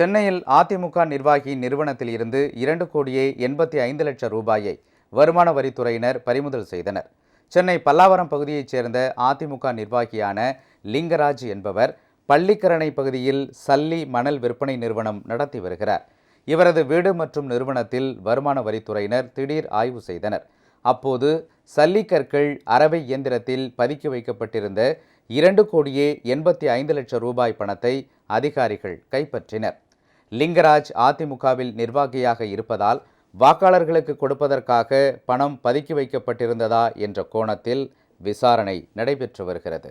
சென்னையில் அதிமுக நிர்வாகி நிறுவனத்தில் இருந்து இரண்டு கோடியே எண்பத்தி ஐந்து லட்சம் ரூபாயை வருமான வரித்துறையினர் பறிமுதல் செய்தனர். சென்னை பல்லாவரம் பகுதியைச் சேர்ந்த அதிமுக நிர்வாகியான லிங்கராஜ் என்பவர் பள்ளிக்கரணை பகுதியில் சல்லி மணல் விற்பனை நிறுவனம் நடத்தி வருகிறார். இவரது வீடு மற்றும் நிறுவனத்தில் வருமான வரித்துறையினர் திடீர் ஆய்வு செய்தனர். அப்போது சல்லிக்கற்கள் அரவை இயந்திரத்தில் பதுக்கி வைக்கப்பட்டிருந்த இரண்டு கோடியே எண்பத்தி ஐந்து லட்சம் ரூபாய் பணத்தை அதிகாரிகள் கைப்பற்றினர். லிங்கராஜ் அதிமுகவில் நிர்வாகியாக இருப்பதால் வாக்காளர்களுக்கு கொடுப்பதற்காக பணம் பதுக்கி வைக்கப்பட்டிருந்ததா என்ற கோணத்தில் விசாரணை நடைபெற்று வருகிறது.